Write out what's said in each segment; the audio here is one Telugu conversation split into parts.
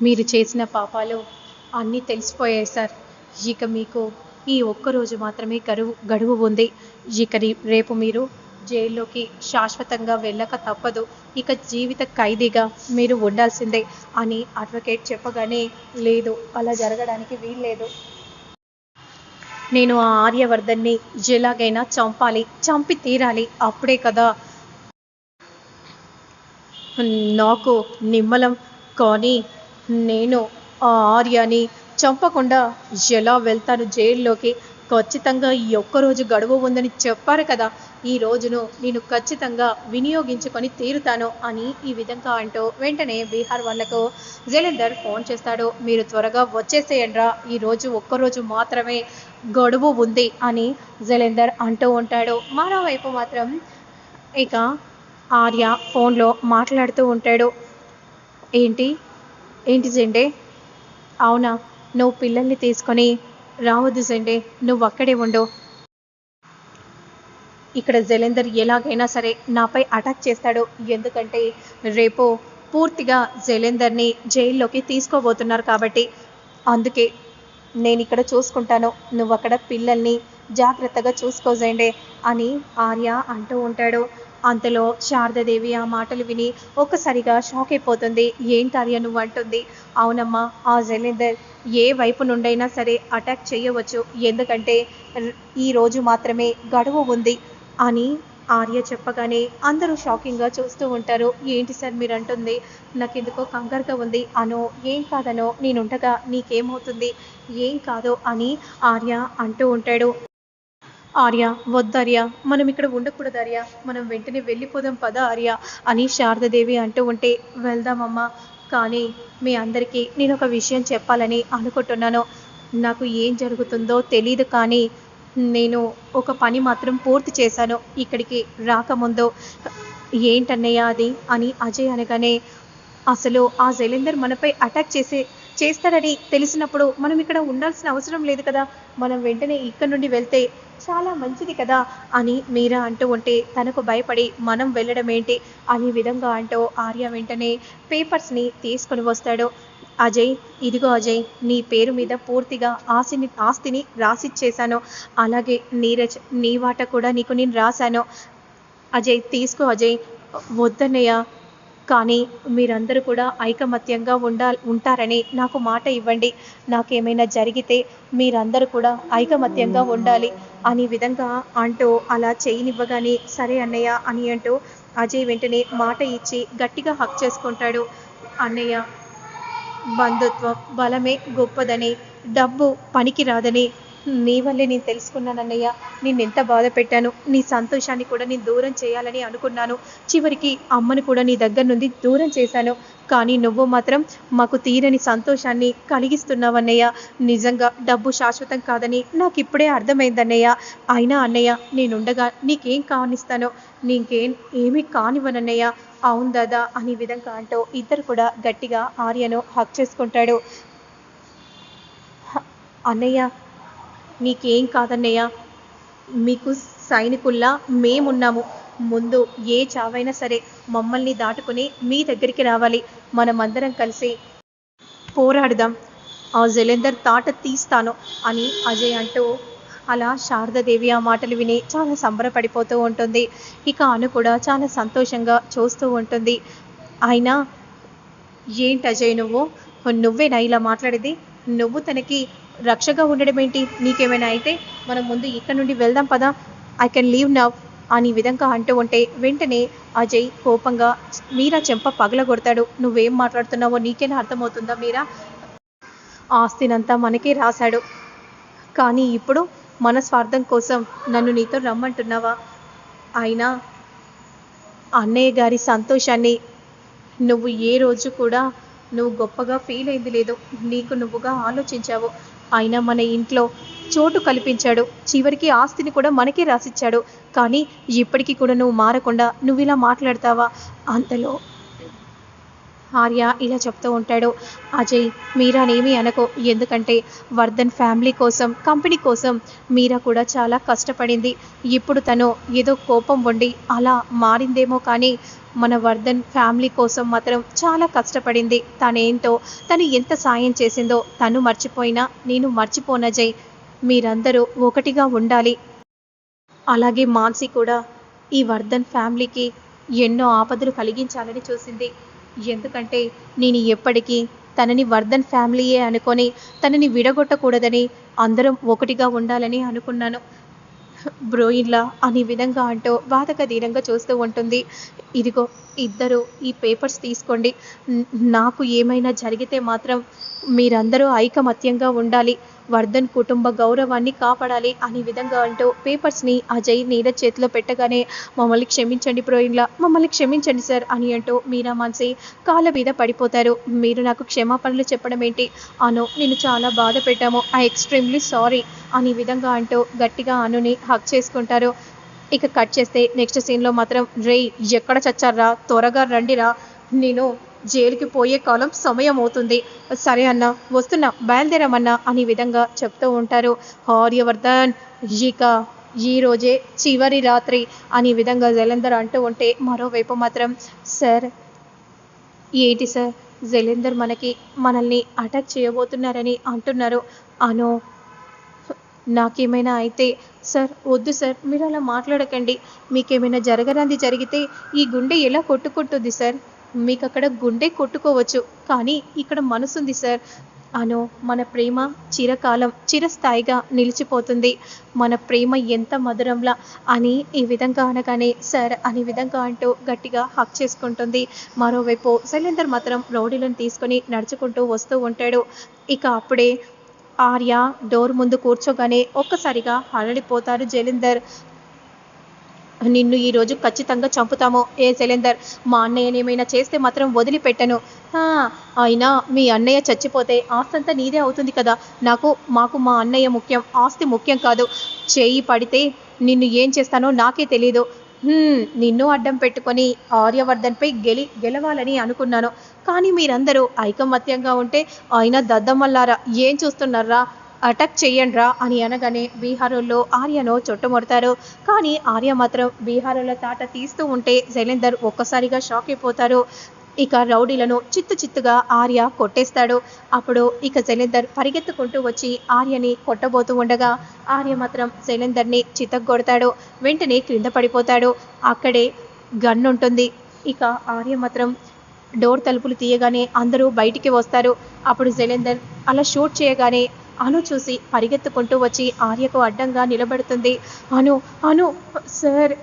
మీరు చేసిన పాపాలు అన్నీ తెలిసిపోయాయి సార్. ఇక మీకు ఈ ఒక్కరోజు మాత్రమే గడువు గడువు ఉంది. ఇక రేపు మీరు జైల్లోకి శాశ్వతంగా వెళ్ళక తప్పదు. ఇక జీవిత ఖైదీగా మీరు ఉండాల్సిందే అని అడ్వకేట్ చెప్పగానే లేదు. అలా జరగడానికి వీల్లేదు. నేను ఆ ఆర్యవర్ధన్ని ఎలాగైనా చంపాలి చంపి తీరాలి. అప్పుడే కదా నాకు నిమ్మలం. కానీ నేను ఆ ఆర్యని చంపకుండా ఎలా వెళ్తాను జైల్లోకి? ఖచ్చితంగా ఈ ఒక్కరోజు గడువు ఉందని చెప్పారు కదా. ఈ రోజును నేను ఖచ్చితంగా వినియోగించుకొని తీరుతాను అని ఈ విధంగా అంటూ వెంటనే బీహార్ వాళ్ళకు జలేందర్ ఫోన్ చేస్తాడు. మీరు త్వరగా వచ్చేసేయండ్రా ఈ రోజు ఒక్కరోజు మాత్రమే గడువు ఉంది అని జలేందర్ అంటూ ఉంటాడు. మరోవైపు మాత్రం ఇక ఆర్య ఫోన్లో మాట్లాడుతూ ఉంటాడు. ఏంటి? ఏంటి జెండే? అవునా నువ్వు పిల్లల్ని తీసుకొని రావద్దు జెండే నువ్వు అక్కడే ఉండు. ఇక్కడ జలేందర్ ఎలాగైనా సరే నాపై అటాక్ చేస్తాడు. ఎందుకంటే రేపు పూర్తిగా జలేందర్ని జైల్లోకి తీసుకోబోతున్నారు కాబట్టి అందుకే నేను ఇక్కడ చూసుకుంటాను. నువ్వు అక్కడ పిల్లల్ని జాగ్రత్తగా చూసుకోజండే అని ఆర్య అంటూ ఉంటాడు. అంతలో శారదాదేవి ఆ మాటలు విని ఒక్కసారిగా షాక్ అయిపోతుంది. ఏంటి ఆర్య నువ్వు అంటుంది. అవునమ్మా ఆ జలేందర్ ఏ వైపు నుండైనా సరే అటాక్ చేయవచ్చు. ఎందుకంటే ఈరోజు ఈ రోజు మాత్రమే గడువు ఉంది అని ఆర్య చెప్పగానే అందరూ షాకింగ్గా చూస్తూ ఉంటారు. ఏంటి సార్ మీరు అంటుంది. నాకు ఎందుకో కంగారుగా ఉంది. అనో ఏం కాదనో నేనుండగా నీకేమవుతుంది? ఏం కాదో అని ఆర్య అంటూ ఉంటాడు. ఆర్య వద్దార్య మనం ఇక్కడ ఉండకూడదు ఆర్య మనం వెంటనే వెళ్ళిపోదాం పద ఆర్య అని శారదాదేవి అంటూ ఉంటే వెళ్దామమ్మా కానీ మీ అందరికీ నేను ఒక విషయం చెప్పాలని అనుకుంటున్నాను. నాకు ఏం జరుగుతుందో తెలియదు కానీ నేను ఒక పని మాత్రం పూర్తి చేశాను. ఇక్కడికి రాకముందు ఏంటన్నయ్య అది అని అజయ్ అనగానే అసలు ఆ జైలేందర్ మనపై అటాక్ చేసే చేస్తాడని తెలిసినప్పుడు మనం ఇక్కడ ఉండాల్సిన అవసరం లేదు కదా. మనం వెంటనే ఇక్కడ నుండి వెళ్తే చాలా మంచిది కదా అని మీరా అంటూ ఉంటే తనకు భయపడి మనం వెళ్ళడం ఏంటి అనే విధంగా అంటూ ఆర్య వెంటనే పేపర్స్ని తీసుకొని వస్తాడు. అజయ్ ఇదిగో అజయ్ నీ పేరు మీద పూర్తిగా ఆస్తిని ఆస్తిని రాసిచ్చేశాను. అలాగే నీరజ్ నీ వాట కూడా నీకు నేను రాశాను. అజయ్ తీసుకో అజయ్. వద్దన్నయ్య కానీ మీరందరూ కూడా ఐకమత్యంగా ఉండా ఉంటారని నాకు మాట ఇవ్వండి. నాకేమైనా జరిగితే మీరందరూ కూడా ఐకమత్యంగా ఉండాలి అనే విధంగా అంటూ అలా చేయనివ్వగానే సరే అన్నయ్య అని అంటూ అజయ్ వెంటనే మాట ఇచ్చి గట్టిగా హక్ చేసుకుంటాడు. అన్నయ్య బంధుత్వం బలమే గొప్పదని డబ్బు పనికి రాదని నీ వల్లే నేను తెలుసుకున్నానన్నయ్య. నేను ఎంత బాధ పెట్టాను. నీ సంతోషాన్ని కూడా నేను దూరం చేయాలని అనుకున్నాను. చివరికి అమ్మను కూడా నీ దగ్గర నుండి దూరం చేశాను. కానీ నువ్వు మాత్రం మాకు తీరని సంతోషాన్ని కలిగిస్తున్నావన్నయ్య. నిజంగా డబ్బు శాశ్వతం కాదని నాకు ఇప్పుడే అర్థమైందన్నయ్య. అయినా అన్నయ్య నేనుండగా నీకేం కానిస్తానో నీకేం ఏమీ కానివ్వనన్నయ్య. అవును దాదా అనే విధంగా అంటూ ఇద్దరు కూడా గట్టిగా ఆర్యను హక్ చేసుకుంటాడు. అన్నయ్య నీకేం కాదన్నయ్య? మీకు సైనికుల్లా మేమున్నాము. ముందు ఏ చావైనా సరే మమ్మల్ని దాటుకుని మీ దగ్గరికి రావాలి. మనమందరం కలిసి పోరాడుదాం. ఆ జలేందర్ తాట తీస్తాను అని అజయ్ అంటూ అలా శారదాదేవి ఆ మాటలు విని చాలా సంబరపడిపోతూ ఉంటుంది. ఇక అను కూడా చాలా సంతోషంగా చూస్తూ ఉంటుంది. అయినా ఏంటి అజయ్ నువ్వు? నువ్వేనా ఇలా మాట్లాడేది? నువ్వు తనకి రక్షగా ఉండడం ఏంటి? నీకేమైనా అయితే మనం ముందు ఇక్కడ నుండి వెళ్దాం పదా. ఐ కెన్ లీవ్ నవ్ అని విధంగా అంటూ ఉంటే వెంటనే అజయ్ కోపంగా మీరా చెంప పగలగొడతాడు. నువ్వేం మాట్లాడుతున్నావో నీకేనా అర్థమవుతుందా మీరా? ఆస్తినంతా మనకే రాశాడు. కానీ ఇప్పుడు మన స్వార్థం కోసం నన్ను నీతో రమ్మంటున్నావా? అయినా అన్నయ్య గారి సంతోషాన్ని నువ్వు ఏ రోజు కూడా నువ్వు గొప్పగా ఫీల్ అయింది లేదు. నీకు నువ్వుగా ఆలోచించావు. ఆయన మన ఇంట్లో చోటు కల్పించాడు. చివరికి ఆస్తిని కూడా మనకే రాసిచ్చాడు. కానీ ఇప్పటికీ కూడా నువ్వు మారకుండా నువ్వు ఇలా మాట్లాడతావా? అంతలో ఆర్య ఇలా చెప్తూ ఉంటాడు. అజయ్ మీరానేమి అనకో. ఎందుకంటే వర్ధన్ ఫ్యామిలీ కోసం కంపెనీ కోసం మీరా కూడా చాలా కష్టపడింది. ఇప్పుడు తను ఏదో కోపం ఉండి అలా మారిందేమో కానీ మన వర్ధన్ ఫ్యామిలీ కోసం మాత్రం చాలా కష్టపడింది. తనేంటో తను ఎంత సాయం చేసిందో తను మర్చిపోయినా నేను మర్చిపోనజయ్ మీరందరూ ఒకటిగా ఉండాలి. అలాగే మాన్సి కూడా ఈ వర్ధన్ ఫ్యామిలీకి ఎన్నో ఆపదలు కలిగించాలని చూసింది. ఎందుకంటే నేను ఎప్పటికీ తనని వర్ధన్ ఫ్యామిలీయే అనుకొని తనని విడగొట్టకూడదని అందరం ఒకటిగా ఉండాలని అనుకున్నాను. బ్రోయిన్లా అనే విధంగా అంటూ బాధక దీనంగా చూస్తూ ఉంటుంది. ఇదిగో ఇద్దరు ఈ పేపర్స్ తీసుకోండి. నాకు ఏమైనా జరిగితే మాత్రం మీరందరూ ఐకమత్యంగా ఉండాలి. వర్ధన్ కుటుంబ గౌరవాన్ని కాపాడాలి అనే విధంగా అంటూ పేపర్స్ని అజయ్ నీరజ్ చేతిలో పెట్టగానే మమ్మల్ని క్షమించండి ప్రోయిన్లా మమ్మల్ని క్షమించండి సార్ అని అంటూ మీరా మాన్సి కాళ్ళ మీద పడిపోతారు. మీరు నాకు క్షమాపణలు చెప్పడం ఏంటి? అను నేను చాలా బాధ పెట్టాము. ఐ ఎక్స్ట్రీమ్లీ సారీ అనే విధంగా అంటూ గట్టిగా అనుని హక్ చేసుకుంటారు. ఇక కట్ చేస్తే నెక్స్ట్ సీన్లో మాత్రం రే ఎక్కడ చచ్చారా త్వరగా రండిరా. నేను జైలుకి పోయే కాలం సమయం అవుతుంది సరే అన్న వస్తున్నా బయలుదేరమన్నా అనే విధంగా చెప్తూ ఉంటారు. ఆర్యవర్ధన్ ఇక ఈ రోజే చివరి రాత్రి అనే విధంగా జలంధర్ అంటూ ఉంటే మరోవైపు మాత్రం సార్ ఏంటి సార్? జలేందర్ మనకి మనల్ని అటాక్ చేయబోతున్నారని అంటున్నారు. అను నాకేమైనా అయితే సార్ వద్దు సార్ మీరు అలా మాట్లాడకండి. మీకేమైనా జరగరాంది జరిగితే ఈ గుండె ఎలా కొట్టుకుంటుంది సార్? మీకు అక్కడ గుండె కొట్టుకోవచ్చు. కానీ ఇక్కడ మనసుంది సార్. అను మన ప్రేమ చిరకాలం చిరస్థాయిగా నిలిచిపోతుంది. మన ప్రేమ ఎంత మధురంలా అని ఈ విధంగా అనగానే సార్ అనే విధంగా అంటూ గట్టిగా హక్ చేసుకుంటుంది. మరోవైపు శైలేందర్ మాత్రం రౌడీలను తీసుకొని నడుచుకుంటూ వస్తూ ఉంటాడు. ఇక అప్పుడే ఆర్య డోర్ ముందు కూర్చోగానే ఒక్కసారిగా హడలిపోతారు జలీందర్ నిన్ను ఈరోజు ఖచ్చితంగా చంపుతాము. ఏ శైలేందర్ మా అన్నయ్యని ఏమైనా చేస్తే మాత్రం వదిలిపెట్టను. అయినా మీ అన్నయ్య చచ్చిపోతే ఆస్తి అంతా నీదే అవుతుంది కదా. నాకు మాకు మా అన్నయ్య ముఖ్యం ఆస్తి ముఖ్యం కాదు. చేయి పడితే నిన్ను ఏం చేస్తానో నాకే తెలీదు. నిన్ను అడ్డం పెట్టుకొని ఆర్యవర్ధన్పై గెలి గెలవాలని అనుకున్నాను. కానీ మీరందరూ ఐకమత్యంగా ఉంటే ఆయన దద్దమ్మల్లారా ఏం చూస్తున్నారా? అటాక్ చెయ్యండ్రా అని అనగానే బీహారుల్లో ఆర్యను చుట్టుముడతారు. కానీ ఆర్య మాత్రం బీహారుల తాట తీస్తూ ఉంటే శైలేందర్ ఒక్కసారిగా షాక్ అయిపోతారు. ఇక రౌడీలను చిత్తు చిత్తుగా ఆర్య కొట్టేస్తాడు. అప్పుడు ఇక శైలేందర్ పరిగెత్తుకుంటూ వచ్చి ఆర్యని కొట్టబోతూ ఉండగా ఆర్య మాత్రం శైలేందర్ని చితగ్గొడతాడు వెంటనే క్రింద పడిపోతాడు. అక్కడే గన్ ఉంటుంది ఇక ఆర్య మాత్రం డోర్ తలుపులు తీయగానే అందరూ బయటికి వస్తారు. అప్పుడు శైలేందర్ అలా షూట్ చేయగానే అను చూసి పరిగెత్తుకుంటూ వచ్చి ఆర్యకు అడ్డంగా నిలబడుతుంది. అను అను సార్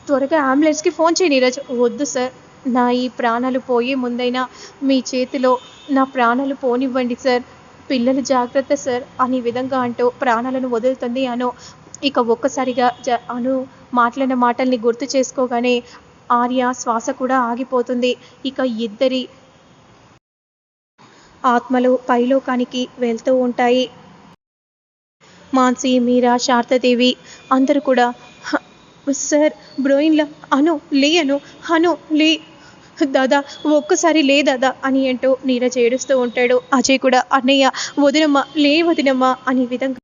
త్వరగా అంబులెన్స్కి ఫోన్ చేయి నీరజ్. వద్దు సార్ నా ఈ ప్రాణాలు పోయే ముందైనా మీ చేతిలో నా ప్రాణాలు పోనివ్వండి సార్. పిల్లలు జాగ్రత్త సార్ అనే విధంగా అంటూ ప్రాణాలను వదులుతుంది అను. ఇక ఒక్కసారిగా జ అను మాట్లాడిన మాటల్ని గుర్తు చేసుకోగానే ఆర్య శ్వాస కూడా ఆగిపోతుంది. ఇక ఇద్దరి ఆత్మలు పైలోకానికి వెళ్తూ ఉంటాయి. మాన్సి మీరా శారదాదేవి అందరూ కూడా "హ, సార్ బ్రోయిన్ల అను లే అను అను లే దాదా ఒక్కసారి లే దాదా అని అంటూ నీరజ్ ఏడుస్తూ ఉంటాడు. అజయ్ కూడా అన్నయ్య వదినమ్మ లే వదినమ్మ అనే విధంగా